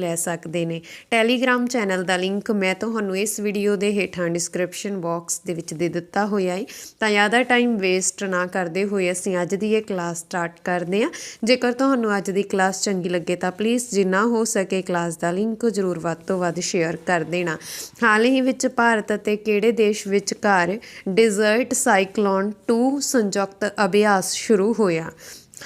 ਲੈ ਸਕਦੇ ਨੇ। ਟੈਲੀਗ੍ਰਾਮ ਚੈਨਲ ਦਾ ਲਿੰਕ ਮੈਂ ਤੁਹਾਨੂੰ ਇਸ ਵੀਡੀਓ ਦੇ ਹੇਠਾਂ ਡਿਸਕ੍ਰਿਪਸ਼ਨ ਬਾਕਸ ਦੇ ਵਿੱਚ ਦੇ ਦਿੱਤਾ ਹੋਇਆ ਹੈ ਤਾਂ ਜ਼ਿਆਦਾ ਟਾਈਮ ਵੇਸਟ ਨਾ ਕਰਦੇ ਹੋਏ ਅਸੀਂ ਅੱਜ ਦੀ ਇਹ ਕਲਾਸ ਸਟਾਰਟ ਕਰਦੇ ਹਾਂ। ਜੇਕਰ ਤੁਹਾਨੂੰ ਅੱਜ ਦੀ ਕਲਾਸ ਚੰਗੀ ਲੱਗੇ ਤਾਂ ਪਲੀਜ਼ ਜਿੰਨਾ ਹੋ ਸਕੇ ਕਲਾਸ ਦਾ ਲਿੰਕ ਜ਼ਰੂਰ ਵੱਧ ਤੋਂ ਵੱਧ ਸ਼ੇਅਰ ਕਰ ਦੇਣਾ। ਹਾਲ ਹੀ ਵਿੱਚ ਭਾਰਤ ਅਤੇ ਕਿਹੜੇ ਦੇਸ਼ ਵਿਚਕਾਰ ਡਿਜ਼ਰਟ ਸਾਈਕਲੋਨ 2 ਸੰਯੁਕਤ ਅਭਿਆਸ ਸ਼ੁਰੂ ਹੋਇਆ?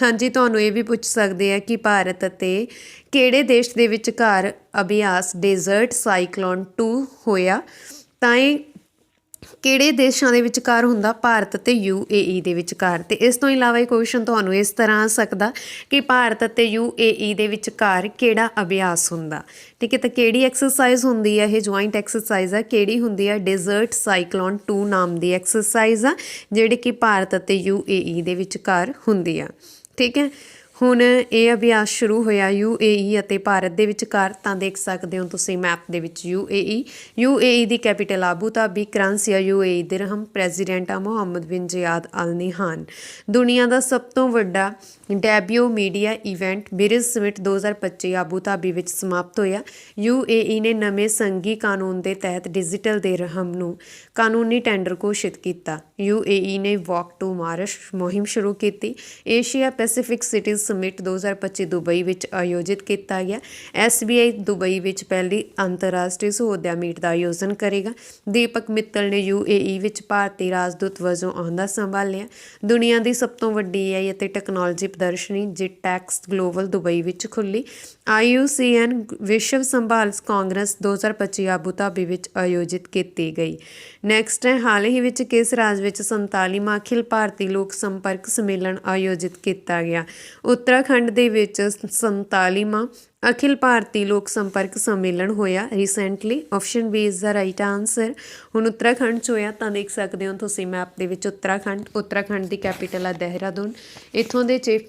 ਹਾਂਜੀ, ਤੁਹਾਨੂੰ ਇਹ ਵੀ ਪੁੱਛ ਸਕਦੇ ਆ ਕਿ ਭਾਰਤ ਅਤੇ ਕਿਹੜੇ ਦੇਸ਼ ਦੇ ਵਿਚਕਾਰ ਅਭਿਆਸ ਡੇਜ਼ਰਟ ਸਾਈਕਲੋਨ 2 ਹੋਇਆ? ਤਾਂ ਇਹ ਕਿਹੜੇ ਦੇਸ਼ਾਂ ਦੇ ਵਿਚਕਾਰ ਹੁੰਦਾ? ਭਾਰਤ ਅਤੇ ਯੂਏਈ ਦੇ ਵਿਚਕਾਰ। ਤੇ ਇਸ ਤੋਂ ਇਲਾਵਾ ਇਹ ਕੁਐਸਚਨ ਤੁਹਾਨੂੰ ਇਸ ਤਰ੍ਹਾਂ ਆ ਸਕਦਾ ਕਿ ਭਾਰਤ ਅਤੇ ਯੂਏਈ ਦੇ ਵਿਚਕਾਰ ਕਿਹੜਾ ਅਭਿਆਸ ਹੁੰਦਾ? ਠੀਕ ਹੈ, ਤਾਂ ਕਿਹੜੀ ਐਕਸਰਸਾਈਜ਼ ਹੁੰਦੀ ਹੈ ਇਹ ਜੁਆਇੰਟ ਐਕਸਰਸਾਈਜ਼ ਆ। ਕਿਹੜੀ ਹੁੰਦੀ ਹੈ ਡੈਜ਼ਰਟ ਸਾਈਕਲੋਨ 2 ਨਾਮ ਦੀ ਐਕਸਰਸਾਈਜ਼ ਆ, ਜਿਹੜੀ ਕਿ ਭਾਰਤ ਅਤੇ ਯੂਏਈ ਦੇ ਵਿਚਕਾਰ ਹੁੰਦੀ ਆ। ਠੀਕ ਹੈ? ਹੁਣ ਇਹ ਅਭਿਆਸ ਸ਼ੁਰੂ ਹੋਇਆ UAE ਅਤੇ ਭਾਰਤ ਦੇ ਵਿਚਕਾਰ, ਤਾਂ ਦੇਖ ਸਕਦੇ ਹੋ ਤੁਸੀਂ ਮੈਪ ਦੇ ਵਿੱਚ UAE UAE ਦੀ ਕੈਪੀਟਲ ਆਬੂ ਧਾਬੀ ਕਰੰਸੀ ਆ UAE ਦਿਰਹਮ, ਪ੍ਰੈਜ਼ੀਡੈਂਟ ਆ ਮੁਹੰਮਦ ਬਿਨ ਜ਼ਿਆਦ ਅਲ ਨਿਹਾਨ ਦੁਨੀਆ ਦਾ ਸਭ ਤੋਂ ਵੱਡਾ debut media event bridge summit 2025 Abu Dhabi ਵਿੱਚ ਸਮਾਪਤ ਹੋਇਆ। UAE ਨੇ ਨਵੇਂ ਸੰਘੀ ਕਾਨੂੰਨ ਦੇ ਤਹਿਤ ਡਿਜੀਟਲ ਦੇ ਦਿਰਹਮ ਨੂੰ ਕਾਨੂੰਨੀ ਟੈਂਡਰ ਘੋਸ਼ਿਤ ਕੀਤਾ। UAE ਨੇ ਵਾਕ ਟੂ ਮਾਰਸ਼ ਮੁਹਿੰਮ ਸ਼ੁਰੂ ਕੀਤੀ। Asia Pacific cities summit 2025 Dubai ਵਿੱਚ ਆਯੋਜਿਤ ਕੀਤਾ ਗਿਆ। SBI ਦੁਬਈ ਵਿੱਚ ਪਹਿਲੀ ਅੰਤਰਰਾਸ਼ਟਰੀ ਸਹੋਦਿਆ ਮੀਟ ਦਾ ਆਯੋਜਨ ਕਰੇਗਾ। ਦੀਪਕ ਮਿੱਤਲ ਨੇ UAE ਵਿੱਚ ਭਾਰਤੀ ਰਾਜਦੂਤ ਵਜੋਂ ਅਹੁਦਾ ਸੰਭਾਲਿਆ। ਦੁਨੀਆ ਦੀ ਸਭ ਤੋਂ ਵੱਡੀ AI ਅਤੇ ਟੈਕਨੋਲੋਜੀ ਪ੍ਰਦਰਸ਼ਨੀ ਜਿਟੈਕਸ ਗਲੋਬਲ ਦੁਬਈ ਵਿੱਚ ਖੁੱਲੀ IUCN ਵਿਸ਼ਵ ਸੰਭਾਲ ਕਾਂਗਰਸ 2025 ਆਬੂ ਧਾਬੀ ਵਿੱਚ ਆਯੋਜਿਤ ਕੀਤੀ ਗਈ। ਨੈਕਸਟ ਹੈ, ਹਾਲ ਹੀ ਵਿੱਚ ਕਿਸ ਰਾਜ ਵਿੱਚ 47ਵਾਂ ਅਖਿਲ ਭਾਰਤੀ ਲੋਕ ਸੰਪਰਕ ਸੰਮੇਲਨ ਆਯੋਜਿਤ ਕੀਤਾ ਗਿਆ? ਉੱਤਰਾਖੰਡ ਦੇ ਵਿੱਚ 47ਵਾਂ ਅਖਿਲ ਭਾਰਤੀ ਲੋਕ ਸੰਪਰਕ ਸੰਮੇਲਨ ਹੋਇਆ recently option B is the right answer ਹੁਣ ਉੱਤਰਾਖੰਡ ਚ ਹੋਇਆ, ਤਾਂ ਦੇਖ ਸਕਦੇ ਹੋ ਤੁਸੀਂ ਮੈਪ ਦੇ ਵਿੱਚ ਉੱਤਰਾਖੰਡ ਉੱਤਰਾਖੰਡ ਦੀ ਕੈਪੀਟਲ ਆ ਦੇਹਰਾਦੂਨ। ਇੱਥੋਂ ਦੇ ਚੀਫ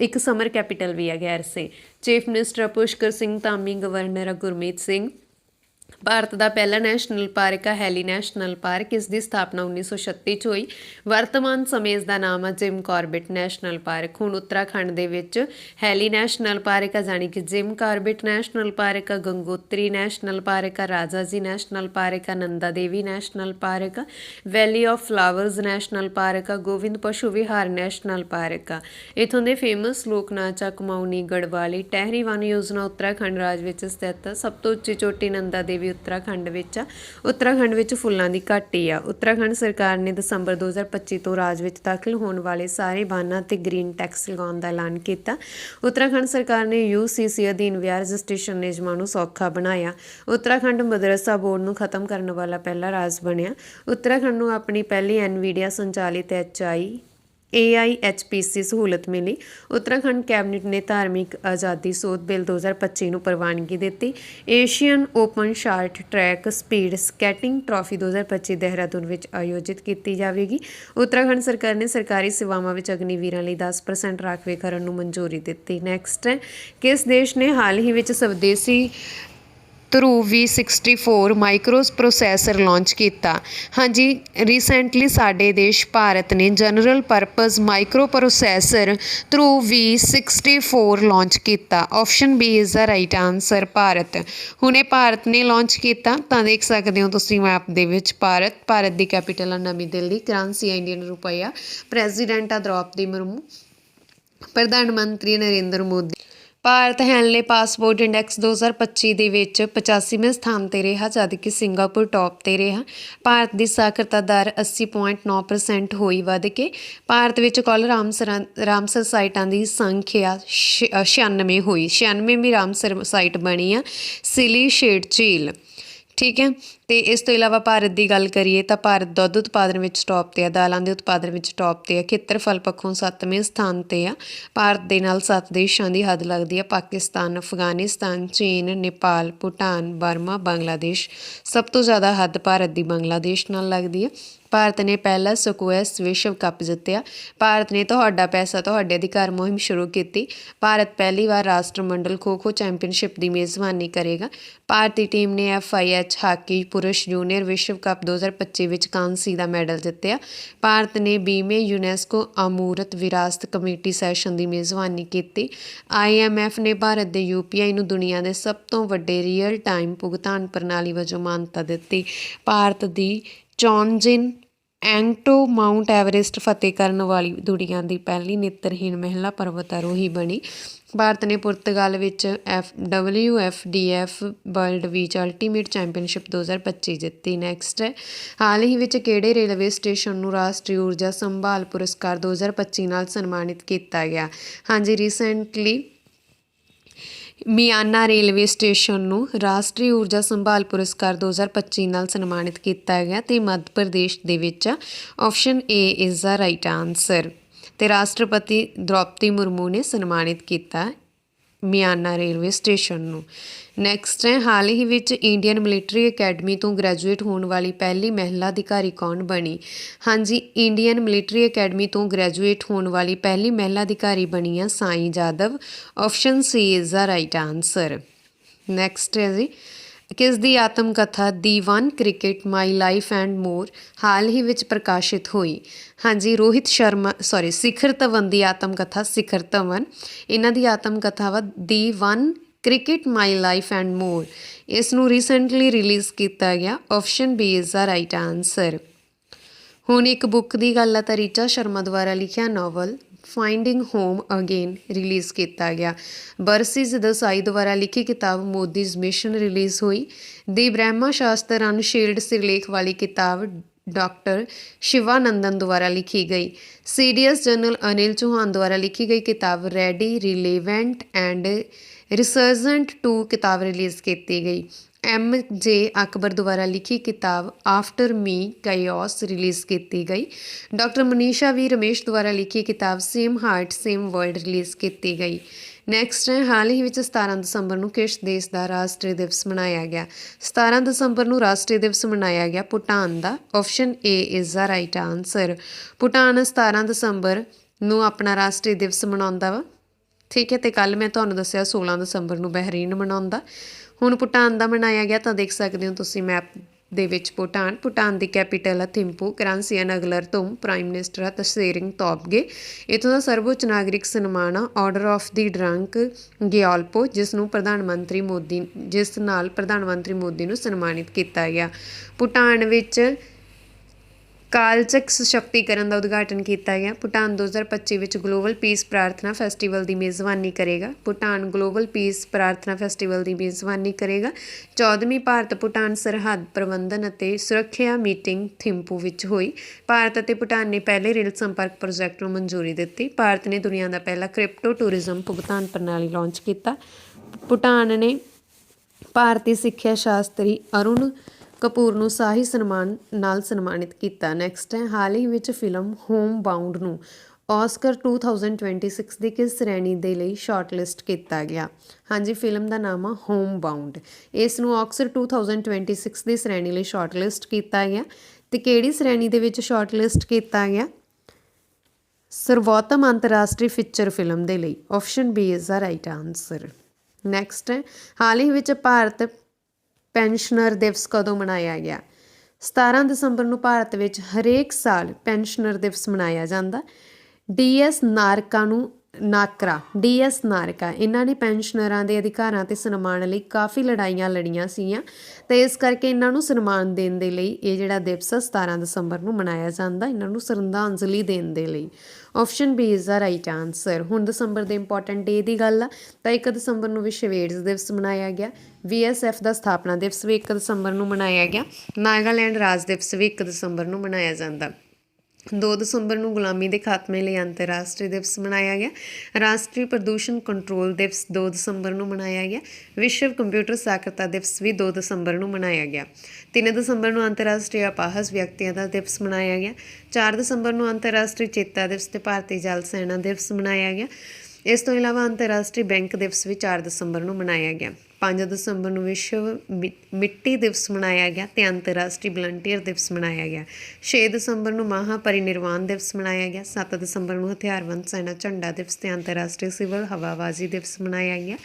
ਇੱਕ ਸਮਰ ਕੈਪੀਟਲ ਵੀ ਆ Gairsain chief minister Pushkar Singh, Dhami governor Gurmeet Singh. Bharat ਦਾ ਪਹਿਲਾ ਨੈਸ਼ਨਲ ਪਾਰਕ ਹੈ ਹੈਲੀ ਨੈਸ਼ਨਲ ਪਾਰਕ, ਇਸ ਦੀ ਸਥਾਪਨਾ 1936 ਚ ਹੋਈ। ਵਰਤਮਾਨ ਸਮੇਂ ਇਸ ਦਾ ਨਾਮ ਹੈ ਜਿਮ ਕਾਰਬਿਟ ਨੈਸ਼ਨਲ ਪਾਰਕ। ਹੁਣ ਉੱਤਰਾਖੰਡ ਦੇ ਵਿੱਚ ਹੈਲੀ ਨੈਸ਼ਨਲ ਪਾਰਕ ਹੈ ਜਾਨੀ ਕਿ ਜਿਮ ਕਾਰਬਿਟ ਨੈਸ਼ਨਲ ਪਾਰਕ ਹੈ ਗੰਗੋਤਰੀ ਨੈਸ਼ਨਲ ਪਾਰਕ ਹੈ ਰਾਜਾ ਜੀ ਨੈਸ਼ਨਲ ਪਾਰਕ ਹੈ ਨੰਦਾ ਦੇਵੀ ਨੈਸ਼ਨਲ ਪਾਰਕ ਹੈ valley of flowers national park ਹੈ ਗੋਵਿੰਦ ਪਸ਼ੂ ਵਿਹਾਰ ਨੈਸ਼ਨਲ ਪਾਰਕ ਹੈ ਇਥੋਂ ਦੇ ਫੇਮਸ ਲੋਕ ਨਾਚ ਆ, ਕਮਾਉਣੀ, ਗੜਵਾਲੀ ਟਹਿਰੀ ਵਨ ਯੋਜਨਾ ਉੱਤਰਾਖੰਡ ਰਾਜ ਵਿੱਚ ਸਥਿਤ ਸਭ ਤੋਂ ਉੱਚੀ ਚੋਟੀ ਨੰਦਾ ਦੇਵੀ ਵੀ ਉੱਤਰਾਖੰਡ ਵਿੱਚ ਆ। ਉੱਤਰਾਖੰਡ ਵਿੱਚ ਫੁੱਲਾਂ ਦੀ ਘਾਟੀ ਆ। ਉੱਤਰਾਖੰਡ ਸਰਕਾਰ ਨੇ ਦਸੰਬਰ 2025 ਤੋਂ ਰਾਜ ਵਿੱਚ ਦਾਖਲ ਹੋਣ ਵਾਲੇ ਸਾਰੇ ਵਾਹਨਾਂ ਤੇ ਗ੍ਰੀਨ ਟੈਕਸ ਲਗਾਉਣ ਦਾ ਐਲਾਨ ਕੀਤਾ। ਉੱਤਰਾਖੰਡ ਸਰਕਾਰ ਨੇ UCC ਅਧੀਨ ਵਿਆਹ ਰਜਿਸਟ੍ਰੇਸ਼ਨ ਨਿਯਮਾਂ ਨੂੰ ਸੌਖਾ ਬਣਾਇਆ। ਉੱਤਰਾਖੰਡ ਮਦਰਸਾ ਬੋਰਡ ਨੂੰ ਖਤਮ ਕਰਨ ਵਾਲਾ ਪਹਿਲਾ ਰਾਜ ਬਣਿਆ। ਉੱਤਰਾਖੰਡ ਨੂੰ ਆਪਣੀ ਪਹਿਲੀ ਐਨਵੀਡੀਆ ਸੰਚਾਲਿਤ HI AIHPC ਸਹੂਲਤ ਮਿਲੀ। ਉੱਤਰਾਖੰਡ ਕੈਬਨਿਟ ਨੇ ਧਾਰਮਿਕ ਆਜ਼ਾਦੀ ਸੋਧ ਬਿੱਲ 2025 ਨੂੰ ਪ੍ਰਵਾਨਗੀ ਦਿੱਤੀ। Asian open short track speed skating trophy 2025 Dehradun ਵਿੱਚ ਆਯੋਜਿਤ ਕੀਤੀ ਜਾਵੇਗੀ। ਉੱਤਰਾਖੰਡ ਸਰਕਾਰ ਨੇ ਸਰਕਾਰੀ ਸੇਵਾਵਾਂ ਵਿੱਚ ਅਗਨੀਵੀਰਾਂ ਲਈ 10% ਰਾਖਵੇਂਕਰਨ ਨੂੰ ਮਨਜ਼ੂਰੀ ਦਿੱਤੀ। ਨੈਕਸਟ ਹੈ, ਕਿਸ ਦੇਸ਼ ਨੇ ਹਾਲ ਹੀ ਵਿੱਚ ਸਵਦੇਸੀ Dhruv V64 microprocessor launch ਕੀਤਾ। ਹਾਂਜੀ ਰੀਸੈਂਟਲੀ ਸਾਡੇ ਦੇਸ਼ ਭਾਰਤ ਨੇ general purpose microprocessor Dhruv V64 launch ਕੀਤਾ। Option B is the right answer Bharat. ਹੁਣੇ ਭਾਰਤ ਨੇ ਲਾਂਚ ਕੀਤਾ, ਤਾਂ ਦੇਖ ਸਕਦੇ ਹੋ ਤੁਸੀਂ ਮੈਪ ਦੇ ਵਿੱਚ ਭਾਰਤ। ਭਾਰਤ ਦੀ ਕੈਪੀਟਲ ਆ ਨਵੀਂ ਦਿੱਲੀ ਕਰੰਸੀ ਇੰਡੀਅਨ ਰੁਪਈਆ। ਪ੍ਰੈਜ਼ੀਡੈਂਟ ਆ ਦ੍ਰੋਪਦੀ ਮੁਰਮੂ। ਪ੍ਰਧਾਨ ਮੰਤਰੀ Narendra Modi. Bharat Henley passport index 2025 ਦੇ ਵਿੱਚ 85ਵੇਂ ਸਥਾਨ ਤੇ ਰਿਹਾ ਜਦਕਿ ਸਿੰਗਾਪੁਰ ਟੌਪ ਤੇ ਰਿਹਾ। ਭਾਰਤ ਦੀ ਸਾਖਰਤਾ ਦਰ 80.9% ਹੋਈ ਵਧ ਕੇ। ਭਾਰਤ ਵਿੱਚ ਕੁੱਲ ਰਾਮਸਰ ਰਾਮਸਰ ਸਾਈਟਾਂ ਦੀ ਸੰਖਿਆ ਛ- ਅ, 96 ਹੋਈ। 96ਵੀਂ ਰਾਮਸਰ ਸਾਈਟ ਬਣੀ ਆ ਸਿਲੀ ਸ਼ੇਡ ਝੀਲ। ਠੀਕ ਹੈ? ਤੇ ਇਸ ਤੋਂ ਇਲਾਵਾ ਭਾਰਤ ਦੀ ਗੱਲ ਕਰੀਏ ਤਾਂ ਭਾਰਤ ਦੁੱਧ ਉਤਪਾਦਨ ਵਿੱਚ ਟੌਪ ਤੇ ਆ, ਦਾਲਾਂ ਦੇ ਉਤਪਾਦਨ ਵਿੱਚ ਟੌਪ ਤੇ ਆ ਖੇਤਰਫਲ ਪੱਖੋਂ 7ਵੇਂ ਸਥਾਨ ਤੇ ਆ। ਭਾਰਤ ਦੇ ਨਾਲ 7 ਦੇਸ਼ਾਂ ਦੀ ਹੱਦ ਲੱਗਦੀ ਆ, ਪਾਕਿਸਤਾਨ, ਅਫਗਾਨਿਸਤਾਨ, ਚੀਨ, ਨੇਪਾਲ, ਭੂਟਾਨ, ਬਰਮਾ, ਬੰਗਲਾਦੇਸ਼। ਸਭ ਤੋਂ ਜ਼ਿਆਦਾ ਹੱਦ ਭਾਰਤ ਦੀ ਬੰਗਲਾਦੇਸ਼ ਨਾਲ ਲੱਗਦੀ ਆ। ਭਾਰਤ ਨੇ ਪਹਿਲਾ ਸਕੁਐਸ ਵਿਸ਼ਵ ਕੱਪ ਜਿੱਤਿਆ। ਭਾਰਤ ਨੇ ਤੁਹਾਡਾ ਪੈਸਾ, ਤੁਹਾਡੇ ਅਧਿਕਾਰ ਮੁਹਿੰਮ ਸ਼ੁਰੂ ਕੀਤੀ। ਭਾਰਤ ਪਹਿਲੀ ਵਾਰ ਰਾਸ਼ਟਰਮੰਡਲ ਖੋ-ਖੋ ਚੈਂਪੀਅਨਸ਼ਿਪ ਦੀ ਮੇਜ਼ਬਾਨੀ ਕਰੇਗਾ। ਭਾਰਤੀ ਟੀਮ ਨੇ ਐਫਆਈਐਚ ਹਾਕੀ ਪੁਰਸ਼ ਜੂਨੀਅਰ ਵਿਸ਼ਵ ਕੱਪ 2025 ਵਿੱਚ ਕਾਂਸੀ ਦਾ ਮੈਡਲ ਜਿੱਤਿਆ। ਭਾਰਤ ਨੇ 20ਵੇਂ ਯੂਨੈਸਕੋ ਅਮੂਰਤ ਵਿਰਾਸਤ ਕਮੇਟੀ ਸੈਸ਼ਨ ਦੀ ਮੇਜ਼ਬਾਨੀ ਕੀਤੀ। ਆਈਐਮਐਫ ਨੇ ਭਾਰਤ ਦੇ ਯੂਪੀਆਈ ਨੂੰ ਦੁਨੀਆ ਦੇ ਸਭ ਤੋਂ ਵੱਡੇ ਰੀਅਲ ਟਾਈਮ ਭੁਗਤਾਨ ਪ੍ਰਣਾਲੀ ਵਜੋਂ ਮਾਨਤਾ ਦਿੱਤੀ। ਭਾਰਤ ਦੀ ਚੌਨਜਿਨ ਐਂਟੋ ਮਾਊਂਟ ਐਵਰੈਸਟ ਫਤਿਹ ਕਰਨ ਵਾਲੀ ਦੁਨੀਆ ਦੀ ਪਹਿਲੀ ਨੇਤਰਹੀਣ ਮਹਿਲਾ ਪਰਵਤਾਰੋਹੀ ਬਣੀ। ਭਾਰਤ ਨੇ ਪੁਰਤਗਾਲ ਵਿੱਚ F, W F D F world ਵਿੱਚ ਅਲਟੀਮੇਟ ਚੈਂਪੀਅਨਸ਼ਿਪ 2025 ਜਿੱਤੀ। ਨੈਕਸਟ, ਹਾਲ ਹੀ ਵਿੱਚ ਕਿਹੜੇ ਰੇਲਵੇ ਸਟੇਸ਼ਨ ਨੂੰ ਰਾਸ਼ਟਰੀ ਊਰਜਾ ਸੰਭਾਲ ਪੁਰਸਕਾਰ 2025 ਨਾਲ ਸਨਮਾਨਿਤ ਕੀਤਾ ਗਿਆ? ਹਾਂਜੀ ਰੀਸੈਂਟਲੀ ਮਿਆਨਾ ਰੇਲਵੇ ਸਟੇਸ਼ਨ ਨੂੰ ਰਾਸ਼ਟਰੀ ਊਰਜਾ ਸੰਭਾਲ ਪੁਰਸਕਾਰ 2025 ਨਾਲ ਸਨਮਾਨਿਤ ਕੀਤਾ ਗਿਆ ਤੇ ਮੱਧ ਪ੍ਰਦੇਸ਼ ਦੇ ਵਿੱਚ option A is the right answer ਤੇ ਰਾਸ਼ਟਰਪਤੀ ਦ੍ਰੋਪਦੀ ਮੁਰਮੂ ਨੇ ਸਨਮਾਨਿਤ ਕੀਤਾ ਮਿਆਨਾ ਰੇਲਵੇ ਸਟੇਸ਼ਨ ਨੂੰ। ਨੈਕਸਟ ਹੈ, ਹਾਲ ਹੀ ਵਿੱਚ ਇੰਡੀਅਨ ਮਿਲਟਰੀ ਅਕੈਡਮੀ ਤੋਂ ਗ੍ਰੈਜੂਏਟ ਹੋਣ ਵਾਲੀ ਪਹਿਲੀ ਮਹਿਲਾ ਅਧਿਕਾਰੀ ਕੌਣ ਬਣੀ? ਹਾਂਜੀ ਇੰਡੀਅਨ ਮਿਲਟਰੀ ਅਕੈਡਮੀ ਤੋਂ ਗ੍ਰੈਜੂਏਟ ਹੋਣ ਵਾਲੀ ਪਹਿਲੀ ਮਹਿਲਾ ਅਧਿਕਾਰੀ ਬਣੀ ਆ Sai Jadhav. Option C is the right answer next ਹੈ ਜੀ ਕਿਸ ਦੀ ਆਤਮ ਕਥਾ the one cricket, my life and more ਹਾਲ ਹੀ ਵਿੱਚ ਪ੍ਰਕਾਸ਼ਿਤ ਹੋਈ। ਹਾਂਜੀ, ਰੋਹਿਤ ਸ਼ਰਮਾ ਸੌਰੀ ਸਿਖਰ ਧਵਨ ਦੀ ਆਤਮ ਕਥਾ, ਸਿਖਰ ਧਵਨ। ਇਹਨਾਂ ਦੀ ਆਤਮ ਕਥਾ ਵਾ the one cricket, my life and more. ਇਸ ਨੂੰ ਰੀਸੈਂਟਲੀ ਰਿਲੀਜ਼ ਕੀਤਾ ਗਿਆ। Option B is the right answer ਹੁਣ ਇੱਕ ਬੁੱਕ ਦੀ ਗੱਲ ਆ ਤਾਂ ਰੀਚਾ ਸ਼ਰਮਾ ਦੁਆਰਾ ਲਿਖਿਆ novel finding home again release ਕੀਤਾ ਗਿਆ। ਬਰਸਿਸ ਦਸਾਈ ਦੁਆਰਾ ਲਿਖੀ ਕਿਤਾਬ ਮੋਦੀਜ਼ ਮਿਸ਼ਨ ਰਿਲੀਜ਼ ਹੋਈ। ਦੀ ਬ੍ਰਹਮਾ ਸ਼ਾਸਤਰ ਅਨਸ਼ੀਲਡ ਸਿਰਲੇਖ ਵਾਲੀ ਕਿਤਾਬ ਡਾਕਟਰ ਸ਼ਿਵਾਨੰਦਨ ਦੁਆਰਾ ਲਿਖੀ ਗਈ। ਸੀਡੀਐਸ ਜਨਰਲ ਅਨਿਲ ਚੌਹਾਨ ਦੁਆਰਾ ਲਿਖੀ ਗਈ ਕਿਤਾਬ ready relevant and resurgent two ਕਿਤਾਬ ਰਿਲੀਜ਼ ਕੀਤੀ ਗਈ। ਐਮ ਜੇ ਅਕਬਰ ਦੁਆਰਾ ਲਿਖੀ ਕਿਤਾਬ ਆਫਟਰ ਮੀ ਕਾਇਓਸ ਰਿਲੀਜ਼ ਕੀਤੀ ਗਈ। ਡਾਕਟਰ ਮਨੀਸ਼ਾ ਵੀ ਰਮੇਸ਼ ਦੁਆਰਾ ਲਿਖੀ ਕਿਤਾਬ same heart same world release ਕੀਤੀ ਗਈ। ਨੈਕਸਟ ਹੈ, ਹਾਲ ਹੀ ਵਿੱਚ 17 ਦਸੰਬਰ ਨੂੰ ਕਿਸ ਦੇਸ਼ ਦਾ ਰਾਸ਼ਟਰੀ ਦਿਵਸ ਮਨਾਇਆ ਗਿਆ? 17 ਦਸੰਬਰ ਨੂੰ ਰਾਸ਼ਟਰੀ ਦਿਵਸ ਮਨਾਇਆ ਗਿਆ ਭੂਟਾਨ ਦਾ। Option A is the right answer Bhutan 17 ਦਸੰਬਰ ਨੂੰ ਆਪਣਾ ਰਾਸ਼ਟਰੀ ਦਿਵਸ ਮਨਾਉਂਦਾ ਵਾ। ਠੀਕ ਹੈ, ਤੇ ਕੱਲ ਮੈਂ ਤੁਹਾਨੂੰ ਦੱਸਿਆ 16 ਦਸੰਬਰ ਨੂੰ ਬਹਿਰੀਨ ਮਨਾਉਂਦਾ ਹੁਣ ਭੂਟਾਨ ਦਾ ਮਨਾਇਆ ਗਿਆ ਤਾਂ ਦੇਖ ਸਕਦੇ ਹੋ ਤੁਸੀਂ ਮੈਪ ਦੇ ਵਿੱਚ ਭੂਟਾਨ। ਭੂਟਾਨ ਦੀ ਕੈਪੀਟਲ ਹੈ ਥਿੰਪੂ ਕਰੰਸੀ ਹੈ ਨਗਲਰ ਤੁਮ, ਪ੍ਰਾਈਮ ਮਿਨਿਸਟਰ ਹੈ ਤਸੇਰਿੰਗ ਤੋਬਗੇ। ਇਥੋਂ ਦਾ ਸਰਵਉੱਚ ਨਾਗਰਿਕ ਸਨਮਾਨ ਆ, order of the Druk Gyalpo, ਜਿਸ ਨੂੰ ਪ੍ਰਧਾਨ ਮੰਤਰੀ ਮੋਦੀ, ਜਿਸ ਨਾਲ ਪ੍ਰਧਾਨ ਮੰਤਰੀ ਮੋਦੀ ਨੂੰ ਸਨਮਾਨਿਤ ਕੀਤਾ ਗਿਆ। ਭੂਟਾਨ ਵਿੱਚ ਕਾਲਚਕ ਸਸ਼ਕਤੀਕਰਨ ਦਾ ਉਦਘਾਟਨ ਕੀਤਾ ਗਿਆ। ਭੂਟਾਨ 2025 ਵਿੱਚ ਗਲੋਬਲ ਪੀਸ ਪ੍ਰਾਰਥਨਾ ਫੈਸਟੀਵਲ ਦੀ ਮੇਜ਼ਬਾਨੀ ਕਰੇਗਾ। Bhutan global peace Prarthana festival ਦੀ ਮੇਜ਼ਬਾਨੀ ਕਰੇਗਾ। 14ਵੀਂ ਭਾਰਤ ਭੂਟਾਨ ਸਰਹੱਦ ਪ੍ਰਬੰਧਨ ਅਤੇ ਸੁਰੱਖਿਆ ਮੀਟਿੰਗ ਥਿੰਪੂ ਵਿੱਚ ਹੋਈ। ਭਾਰਤ ਅਤੇ ਭੂਟਾਨ ਨੇ ਪਹਿਲੇ ਰੇਲ ਸੰਪਰਕ ਪ੍ਰੋਜੈਕਟ ਨੂੰ ਮਨਜ਼ੂਰੀ ਦਿੱਤੀ। ਭਾਰਤ ਨੇ ਦੁਨੀਆ ਦਾ ਪਹਿਲਾ ਕ੍ਰਿਪਟੋ ਟੂਰਿਜ਼ਮ ਭੁਗਤਾਨ ਪ੍ਰਣਾਲੀ ਲਾਂਚ ਕੀਤਾ। ਭੂਟਾਨ ਨੇ ਭਾਰਤੀ ਸਿੱਖਿਆ ਸ਼ਾਸਤਰੀ ਅਰੁਣ ਕਪੂਰ ਨੂੰ ਸ਼ਾਹੀ ਸਨਮਾਨ ਨਾਲ ਸਨਮਾਨਿਤ ਕੀਤਾ। ਨੈਕਸਟ ਹੈ, ਹਾਲ ਹੀ ਵਿੱਚ ਫਿਲਮ ਹੋਮ ਬਾਉਂਡ ਨੂੰ ਆਸਕਰ 2026 ਦੀ ਕਿਸ ਸ਼੍ਰੇਣੀ ਦੇ ਲਈ ਸ਼ਾਰਟਲਿਸਟ ਕੀਤਾ ਗਿਆ? ਹਾਂਜੀ ਫਿਲਮ ਦਾ ਨਾਮ ਆ ਹੋਮ ਬਾਉਂਡ ਇਸ ਨੂੰ ਆਸਕਰ 2026 ਦੀ ਸ਼੍ਰੇਣੀ ਲਈ ਸ਼ਾਰਟਲਿਸਟ ਕੀਤਾ ਗਿਆ। ਤੇ ਕਿਹੜੀ ਸ਼੍ਰੇਣੀ ਦੇ ਵਿੱਚ ਸ਼ਾਰਟਲਿਸਟ ਕੀਤਾ ਗਿਆ? ਸਰਵੋਤਮ ਅੰਤਰਰਾਸ਼ਟਰੀ ਫੀਚਰ ਫਿਲਮ ਦੇ ਲਈ। Option B is the right answer next ਹੈ, ਹਾਲ ਹੀ ਵਿੱਚ ਭਾਰਤ ਪੈਨਸ਼ਨਰ ਦਿਵਸ ਕਦੋਂ ਮਨਾਇਆ ਗਿਆ? 17 ਦਸੰਬਰ ਨੂੰ ਭਾਰਤ ਵਿੱਚ ਹਰੇਕ ਸਾਲ ਪੈਨਸ਼ਨਰ ਦਿਵਸ ਮਨਾਇਆ ਜਾਂਦਾ। ਡੀਐਸ ਨਾਰਕਾ ਨੂੰ ਨਾਕਰਾ ਡੀਐਸ ਨਾਰਕਾ, ਇਹਨਾਂ ਨੇ ਪੈਨਸ਼ਨਰਾਂ ਦੇ ਅਧਿਕਾਰਾਂ ਤੇ ਸਨਮਾਨ ਲਈ ਕਾਫੀ ਲੜਾਈਆਂ ਲੜੀਆਂ ਸੀਗੀਆਂ ਤੇ ਇਸ ਕਰਕੇ ਇਹਨਾਂ ਨੂੰ ਸਨਮਾਨ ਦੇਣ ਦੇ ਲਈ ਇਹ ਜਿਹੜਾ ਦਿਵਸ 17 ਦਸੰਬਰ ਨੂੰ ਮਨਾਇਆ ਜਾਂਦਾ, ਇਹਨਾਂ ਨੂੰ ਸ਼ਰਧਾਂਜਲੀ ਦੇਣ ਦੇ ਲਈ। Option B is the right answer ਹੁਣ ਦਸੰਬਰ ਦੇ ਇੰਪੋਰਟੈਂਟ ਡੇ ਦੀ ਗੱਲ ਆ, ਤਾਂ 1 ਦਸੰਬਰ ਨੂੰ ਵਿਸ਼ਵ ਏਡਜ਼ ਦਿਵਸ ਮਨਾਇਆ ਗਿਆ। ਵੀਐਸਐਫ ਦਾ ਸਥਾਪਨਾ ਦਿਵਸ ਵੀ 1 ਦਸੰਬਰ ਨੂੰ ਮਨਾਇਆ ਗਿਆ। ਨਾਗਾਲੈਂਡ ਰਾਜ ਦਿਵਸ ਵੀ 1 ਦਸੰਬਰ ਨੂੰ ਮਨਾਇਆ ਜਾਂਦਾ। 2 ਦਸੰਬਰ ਨੂੰ ਗੁਲਾਮੀ ਦੇ ਖਾਤਮੇ ਲਈ ਅੰਤਰਰਾਸ਼ਟਰੀ ਦਿਵਸ ਮਨਾਇਆ ਗਿਆ। ਰਾਸ਼ਟਰੀ ਪ੍ਰਦੂਸ਼ਣ ਕੰਟਰੋਲ ਦਿਵਸ 2 ਦਸੰਬਰ ਨੂੰ ਮਨਾਇਆ ਗਿਆ। ਵਿਸ਼ਵ ਕੰਪਿਊਟਰ ਸਾਖਰਤਾ ਦਿਵਸ ਵੀ 2 ਦਸੰਬਰ ਨੂੰ ਮਨਾਇਆ ਗਿਆ। 3 ਦਸੰਬਰ ਨੂੰ ਅੰਤਰਰਾਸ਼ਟਰੀ ਅਪਾਹਜ ਵਿਅਕਤੀਆਂ ਦਾ ਦਿਵਸ ਮਨਾਇਆ ਗਿਆ। 4 ਦਸੰਬਰ ਨੂੰ ਅੰਤਰਰਾਸ਼ਟਰੀ ਚੇਤਾ ਦਿਵਸ ਤੇ ਭਾਰਤੀ ਜਲ ਸੈਨਾ ਦਿਵਸ ਮਨਾਇਆ ਗਿਆ। ਇਸ ਤੋਂ ਇਲਾਵਾ ਅੰਤਰਰਾਸ਼ਟਰੀ ਬੈਂਕ ਦਿਵਸ ਵੀ 4 ਦਸੰਬਰ ਨੂੰ ਮਨਾਇਆ ਗਿਆ। 5 ਦਸੰਬਰ ਨੂੰ ਵਿਸ਼ਵ ਮਿ- ਮਿੱਟੀ ਦਿਵਸ ਮਨਾਇਆ ਗਿਆ ਤੇ ਅੰਤਰਰਾਸ਼ਟਰੀ ਵਲੰਟੀਅਰ ਦਿਵਸ ਮਨਾਇਆ ਗਿਆ। 6 ਦਸੰਬਰ ਨੂੰ ਮਹਾ ਪਰਿਨਿਰਵਾਣ ਦਿਵਸ ਮਨਾਇਆ ਗਿਆ। 7 ਦਸੰਬਰ ਨੂੰ ਹਥਿਆਰਬੰਦ ਸੈਨਾ ਝੰਡਾ ਦਿਵਸ ਤੇ ਅੰਤਰਰਾਸ਼ਟਰੀ ਸਿਵਲ ਹਵਾਬਾਜ਼ੀ ਦਿਵਸ ਮਨਾਇਆ ਗਿਆ।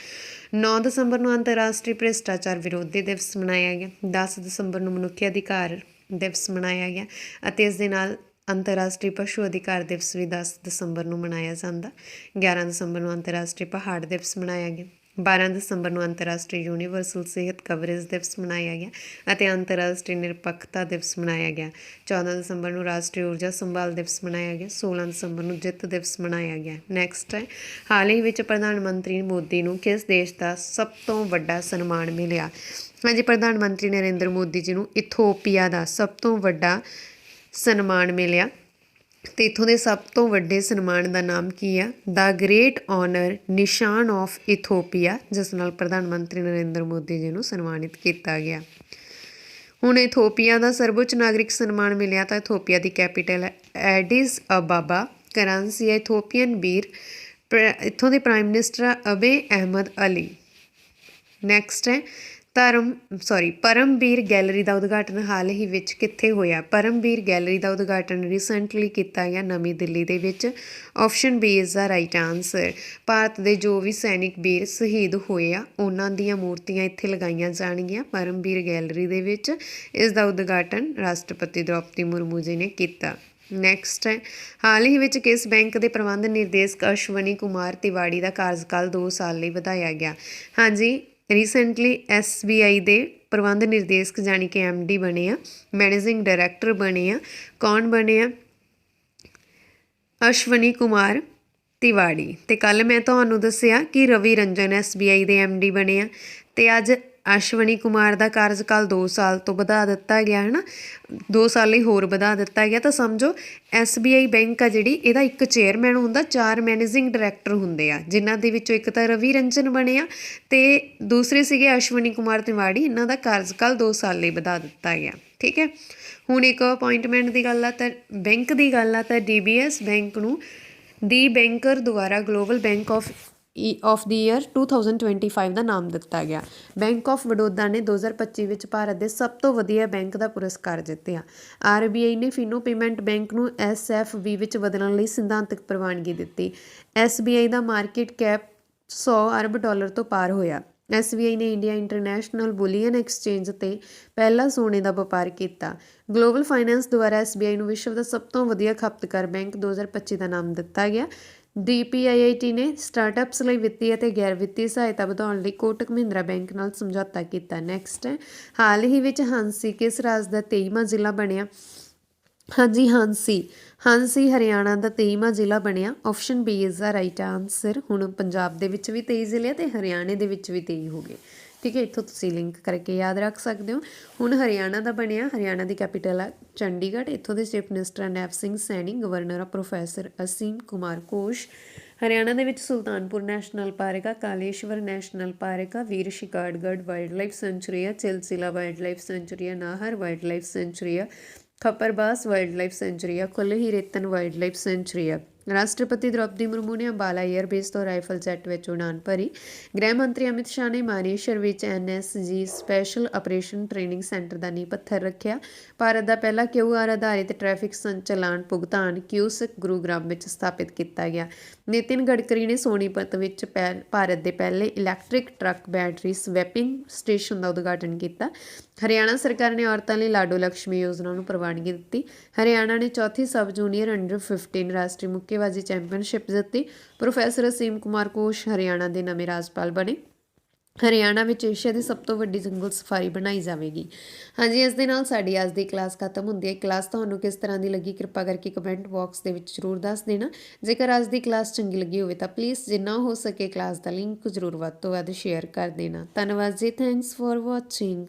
9 ਦਸੰਬਰ ਨੂੰ ਅੰਤਰਰਾਸ਼ਟਰੀ ਭ੍ਰਿਸ਼ਟਾਚਾਰ ਵਿਰੋਧੀ ਦਿਵਸ ਮਨਾਇਆ ਗਿਆ। 10 ਦਸੰਬਰ ਨੂੰ ਮਨੁੱਖੀ ਅਧਿਕਾਰ ਦਿਵਸ ਮਨਾਇਆ ਗਿਆ ਅਤੇ ਇਸ ਦੇ ਨਾਲ ਅੰਤਰਰਾਸ਼ਟਰੀ ਪਸ਼ੂ ਅਧਿਕਾਰ ਦਿਵਸ ਵੀ 10 ਦਸੰਬਰ ਨੂੰ ਮਨਾਇਆ ਜਾਂਦਾ। 11 ਦਸੰਬਰ ਨੂੰ ਅੰਤਰਰਾਸ਼ਟਰੀ ਪਹਾੜ ਦਿਵਸ ਮਨਾਇਆ ਗਿਆ। 12 ਦਸੰਬਰ ਨੂੰ ਅੰਤਰਰਾਸ਼ਟਰੀ ਯੂਨੀਵਰਸਲ ਸਿਹਤ ਕਵਰੇਜ ਦਿਵਸ ਮਨਾਇਆ ਗਿਆ ਅਤੇ ਅੰਤਰਰਾਸ਼ਟਰੀ ਨਿਰਪੱਖਤਾ ਦਿਵਸ ਮਨਾਇਆ ਗਿਆ। 14 ਦਸੰਬਰ ਨੂੰ ਰਾਸ਼ਟਰੀ ਊਰਜਾ ਸੰਭਾਲ ਦਿਵਸ ਮਨਾਇਆ ਗਿਆ। 16 ਦਸੰਬਰ ਨੂੰ ਜਿੱਤ ਦਿਵਸ ਮਨਾਇਆ ਗਿਆ। ਨੈਕਸਟ ਹੈ, ਹਾਲ ਹੀ ਵਿੱਚ ਪ੍ਰਧਾਨ ਮੰਤਰੀ ਮੋਦੀ ਨੂੰ ਕਿਸ ਦੇਸ਼ ਦਾ ਸਭ ਤੋਂ ਵੱਡਾ ਸਨਮਾਨ ਮਿਲਿਆ? ਹਾਂਜੀ, ਪ੍ਰਧਾਨ ਮੰਤਰੀ ਨਰਿੰਦਰ ਮੋਦੀ ਜੀ ਨੂੰ ਇਥੋਪੀਆ ਦਾ ਸਭ ਤੋਂ ਵੱਡਾ ਸਨਮਾਨ ਮਿਲਿਆ। ਤੇ ਇਥੋਂ ਦੇ ਸਭ ਤੋਂ ਵੱਡੇ ਸਨਮਾਨ ਦਾ ਨਾਮ ਕੀ ਆ? The great honour Nishan of Ethiopia ਜਿਸ ਨਾਲ ਪ੍ਰਧਾਨ ਮੰਤਰੀ ਨਰਿੰਦਰ ਮੋਦੀ ਜੀ ਨੂੰ ਸਨਮਾਨਿਤ ਕੀਤਾ ਗਿਆ। ਹੁਣ ਇਥੋਪੀਆ ਦਾ ਸਰਵਉੱਚ ਨਾਗਰਿਕ ਸਨਮਾਨ ਮਿਲਿਆ ਤਾਂ ਇਥੋਪੀਆ ਦੀ ਕੈਪੀਟਲ ਹੈ ਐਡਿਸ ਅਬਾਬਾ ਕਰੰਸੀ ਹੈ ਇਥੋਪੀਅਨ ਵੀਰ। ਪ੍ਰ- ਇੱਥੋਂ ਦੇ prime minister Abiy Ahmed Ali. Next ਹੈ। ਧਰਮ ਸੌਰੀ ਪਰਮਵੀਰ ਗੈਲਰੀ ਦਾ ਉਦਘਾਟਨ ਹਾਲ ਹੀ ਵਿੱਚ ਕਿੱਥੇ ਹੋਇਆ? ਪਰਮਵੀਰ ਗੈਲਰੀ ਦਾ ਉਦਘਾਟਨ ਰੀਸੈਂਟਲੀ ਕੀਤਾ ਗਿਆ ਨਵੀਂ ਦਿੱਲੀ ਦੇ ਵਿੱਚ। Option B is the right answer Bharat ਦੇ ਜੋ ਵੀ ਸੈਨਿਕ ਵੀਰ ਸ਼ਹੀਦ ਹੋਏ ਆ, ਉਹਨਾਂ ਦੀਆਂ ਮੂਰਤੀਆਂ ਇੱਥੇ ਲਗਾਈਆਂ ਜਾਣਗੀਆਂ ਪਰਮਵੀਰ ਗੈਲਰੀ ਦੇ ਵਿੱਚ। ਇਸ ਦਾ ਉਦਘਾਟਨ ਰਾਸ਼ਟਰਪਤੀ ਦ੍ਰੋਪਦੀ ਮੁਰਮੂ ਜੀ ਨੇ ਕੀਤਾ। ਨੈਕਸਟ ਹੈ। ਹਾਲ ਹੀ ਵਿੱਚ ਕਿਸ ਬੈਂਕ ਦੇ ਪ੍ਰਬੰਧ ਨਿਰਦੇਸ਼ਕ ਅਸ਼ਵਨੀ ਕੁਮਾਰ ਤਿਵਾੜੀ ਦਾ ਕਾਰਜਕਾਲ 2 ਸਾਲ ਲਈ ਵਧਾਇਆ ਗਿਆ? ਹਾਂਜੀ ਰੀਸੈਂਟਲੀ SBI ਦੇ ਪ੍ਰਬੰਧ ਨਿਰਦੇਸ਼ਕ ਜਾਨੀ ਕਿ MD ਬਣੇ ਆ ਮੈਨੇਜਿੰਗ ਡਾਇਰੈਕਟਰ ਬਣੇ ਆ, ਕੌਣ ਬਣੇ ਆ? ਅਸ਼ਵਨੀ ਕੁਮਾਰ ਤਿਵਾੜੀ। ਤੇ ਕੱਲ ਮੈਂ ਤੁਹਾਨੂੰ ਦੱਸਿਆ ਕਿ ਰਵੀ ਰੰਜਨ SBI ਦੇ MD ਬਣੇ ਆ ਤੇ ਅੱਜ ਅਸ਼ਵਨੀ ਕੁਮਾਰ ਦਾ ਕਾਰਜਕਾਲ 2 ਸਾਲ ਤੋਂ ਵਧਾ ਦਿੱਤਾ ਗਿਆ ਹੈ ਨਾ 2 ਸਾਲ ਲਈ ਹੋਰ ਵਧਾ ਦਿੱਤਾ ਗਿਆ। ਤਾਂ ਸਮਝੋ SBI ਬੈਂਕ ਆ ਜਿਹੜੀ, ਇਹਦਾ ਇੱਕ ਚੇਅਰਮੈਨ ਹੁੰਦਾ, ਚਾਰ ਮੈਨੇਜਿੰਗ ਡਾਇਰੈਕਟਰ ਹੁੰਦੇ ਆ, ਜਿਨ੍ਹਾਂ ਦੇ ਵਿੱਚੋਂ ਇੱਕ ਤਾਂ ਰਵੀ ਰੰਜਨ ਬਣੇ ਆ ਤੇ ਦੂਸਰੇ ਸੀਗੇ ਅਸ਼ਵਨੀ ਕੁਮਾਰ ਤਿਵਾੜੀ। ਇਹਨਾਂ ਦਾ ਕਾਰਜਕਾਲ 2 ਸਾਲ ਲਈ ਵਧਾ ਦਿੱਤਾ ਗਿਆ, ਠੀਕ ਹੈ? ਹੁਣ ਇੱਕ ਅਪਾਇੰਟਮੈਂਟ ਦੀ ਗੱਲ ਆ ਤਾਂ, ਬੈਂਕ ਦੀ ਗੱਲ ਆ ਤਾਂ DBS ਬੈਂਕ ਨੂੰ, ਦੀ ਬੈਂਕਰ ਦੁਆਰਾ global bank of of the year 2025 ਦਾ ਨਾਮ ਦਿੱਤਾ ਗਿਆ। ਬੈਂਕ ਆਫ ਬੜੌਦਾ ਨੇ 2025 ਵਿੱਚ ਭਾਰਤ ਦੇ ਸਭ ਤੋਂ ਵਧੀਆ ਬੈਂਕ ਦਾ ਪੁਰਸਕਾਰ ਜਿੱਤਿਆ। ਆਰਬੀਆਈ ਨੇ ਫਿਨੋ ਪੇਮੈਂਟ ਬੈਂਕ ਨੂੰ ਐਸਐਫਬੀ ਵਿੱਚ ਬਦਲਣ ਲਈ ਸਿਧਾਂਤਕ ਪ੍ਰਵਾਨਗੀ ਦਿੱਤੀ। ਐਸਬੀਆਈ ਦਾ ਮਾਰਕੀਟ ਕੈਪ 100 ਅਰਬ ਡਾਲਰ ਤੋਂ ਪਾਰ ਹੋਇਆ। ਐਸਬੀਆਈ ਨੇ ਇੰਡੀਆ ਇੰਟਰਨੈਸ਼ਨਲ ਬੁਲੀਅਨ ਐਕਸਚੇਂਜ ਤੇ ਪਹਿਲਾ ਸੋਨੇ ਦਾ ਵਪਾਰ ਕੀਤਾ। ਗਲੋਬਲ ਫਾਈਨੈਂਸ ਦੁਆਰਾ ਐਸਬੀਆਈ ਨੂੰ ਵਿਸ਼ਵ ਦਾ ਸਭ ਤੋਂ ਵਧੀਆ ਖਪਤਕਾਰ ਬੈਂਕ 2025 ਦਾ ਨਾਮ ਦਿੱਤਾ ਗਿਆ। DPIIT ਨੇ ਸਟਾਰਟਅਪਸ ਲਈ ਵਿੱਤੀ ਅਤੇ ਗੈਰ ਵਿੱਤੀ ਸਹਾਇਤਾ ਵਧਾਉਣ ਲਈ ਕੋਟਕ ਮਹਿੰਦਰਾ ਬੈਂਕ ਨਾਲ ਸਮਝੌਤਾ ਕੀਤਾ। ਨੈਕਸਟ ਹੈ ਹਾਲ ਹੀ ਵਿੱਚ ਹਾਂਸੀ ਕਿਸ ਰਾਜ ਦਾ 23ਵਾਂ ਜ਼ਿਲ੍ਹਾ ਬਣਿਆ? ਹਾਂਜੀ ਹਾਂਸੀ ਹਾਂਸੀ ਹਰਿਆਣਾ ਦਾ 23ਵਾਂ ਜ਼ਿਲ੍ਹਾ ਬਣਿਆ। Option B is the right answer ਹੁਣ ਪੰਜਾਬ ਦੇ ਵਿੱਚ ਵੀ 23 ਜ਼ਿਲ੍ਹੇ ਆ ਤੇ ਹਰਿਆਣੇ ਦੇ ਵਿੱਚ ਵੀ 23 ਹੋ ਗਏ। ਠੀਕ ਹੈ, ਇੱਥੋਂ ਤੁਸੀਂ ਲਿੰਕ ਕਰਕੇ ਯਾਦ ਰੱਖ ਸਕਦੇ ਹੋ। ਹੁਣ ਹਰਿਆਣਾ ਦਾ ਬਣਿਆ, ਹਰਿਆਣਾ ਦੀ ਕੈਪੀਟਲ ਆ ਚੰਡੀਗੜ੍ਹ। ਇੱਥੋਂ ਦੇ chief minister Nayab Singh Saini governor ਆ ਪ੍ਰੋਫੈਸਰ ਅਸੀਮ ਕੁਮਾਰ ਘੋਸ਼। ਹਰਿਆਣਾ ਦੇ ਵਿੱਚ ਸੁਲਤਾਨਪੁਰ ਨੈਸ਼ਨਲ ਪਾਰਕ ਆ, ਕਾਲੇਸ਼ਵਰ ਨੈਸ਼ਨਲ ਪਾਰਕ ਆ, ਵੀਰ ਸ਼ਿਕਾਰਗੜ੍ਹ ਵਾਈਲਡ ਲਾਈਫ ਸੈਂਚੁਰੀ ਆ ਚਿਲਚਿਲਾ ਵਾਈਲਡ ਲਾਈਫ ਸੈਂਚੁਰੀ ਆ ਨਾਹਰ ਵਾਈਲਡ ਲਾਈਫ ਸੈਂਚੁਰੀ ਆ ਖੱਪਰਬਾਸ ਵਾਈਲਡ ਲਾਈਫ ਸੈਂਚੁਰੀ ਆ Kholhi Raitan wildlife sanctuary ਆ। ਰਾਸ਼ਟਰਪਤੀ ਦ੍ਰੋਪਦੀ ਮੁਰਮੂ ਨੇ ਅੰਬਾਲਾ 에ਅਰਬੇਸ ਤੋਂ ਰਾਈਫਲ ਜੈੱਟ ਵਿੱਚ ਉਡਾਨ ਭਰੀ ਗ੍ਰਹਿ ਮੰਤਰੀ ਅਮਿਤ ਸ਼ਾਹ ਨੇ ਮਾਨੇਸ਼ਰ ਵਿੱਚ NSG special operation training centre ਦਾ ਨੀਂਹ ਪੱਥਰ ਰੱਖਿਆ ਭਾਰਤ ਦਾ ਪਹਿਲਾ ਕਿਊਆਰ ਆਧਾਰਿਤ ਟ੍ਰੈਫਿਕ ਸੰਚਾਲਨ ਭੁਗਤਾਨ ਕਿਊਸਕ ਗੁਰੂਗ੍ਰਾਮ ਵਿੱਚ ਸਥਾਪਿਤ ਕੀਤਾ ਗਿਆ ਨਿਤਿਨ ਗਡਕਰੀ ਨੇ ਸੋਨੀਪਤ ਵਿੱਚ ਭਾਰਤ ਦੇ ਪਹਿਲੇ electric truck battery swapping station ਦਾ ਉਦਘਾਟਨ ਕੀਤਾ ਹਰਿਆਣਾ ਸਰਕਾਰ ਨੇ ਔਰਤਾਂ ਲਈ ਲਾਡੋ ਲਕਸ਼ਮੀ ਯੋਜਨਾ ਨੂੰ ਪ੍ਰਵਾਨਗੀ ਦਿੱਤੀ ਹਰਿਆਣਾ ਨੇ ਚੌਥੀ ਸਬ ਜੂਨੀਅਰ ਅੰਡਰ 15 ਰਾਸ਼ਟਰੀ ਮੁੱਖ ਮੁੱਕੇਬਾਜ਼ੀ ਚੈਂਪੀਅਨਸ਼ਿਪ ਜਿੱਤੀ। ਪ੍ਰੋਫੈਸਰ ਅਸੀਮ ਕੁਮਾਰ ਕੋਸ਼ ਹਰਿਆਣਾ ਦੇ ਨਵੇਂ ਰਾਜਪਾਲ ਬਣੇ। ਹਰਿਆਣਾ ਵਿੱਚ ਏਸ਼ੀਆ ਦੀ ਸਭ ਤੋਂ ਵੱਡੀ ਜੰਗਲ ਸਫਾਰੀ ਬਣਾਈ ਜਾਵੇਗੀ। ਹਾਂਜੀ, ਇਸ ਦੇ ਨਾਲ ਸਾਡੀ ਅੱਜ ਦੀ ਕਲਾਸ ਖਤਮ ਹੁੰਦੀ ਹੈ। ਕਲਾਸ ਤੁਹਾਨੂੰ ਕਿਸ ਤਰ੍ਹਾਂ ਦੀ ਲੱਗੀ ਕਿਰਪਾ ਕਰਕੇ ਕਮੈਂਟ ਬਾਕਸ ਦੇ ਵਿੱਚ ਜ਼ਰੂਰ ਦੱਸ ਦੇਣਾ। ਜੇਕਰ ਅੱਜ ਦੀ ਕਲਾਸ ਚੰਗੀ ਲੱਗੀ ਹੋਵੇ ਤਾਂ ਪਲੀਜ਼ ਜਿੰਨਾ ਹੋ ਸਕੇ ਕਲਾਸ ਦਾ ਲਿੰਕ ਜ਼ਰੂਰ ਵੱਧ ਤੋਂ ਵੱਧ ਸ਼ੇਅਰ ਕਰ ਦੇਣਾ। ਧੰਨਵਾਦ ਜੀ ਥੈਂਕਸ ਫॉर ਵਾਚਿੰਗ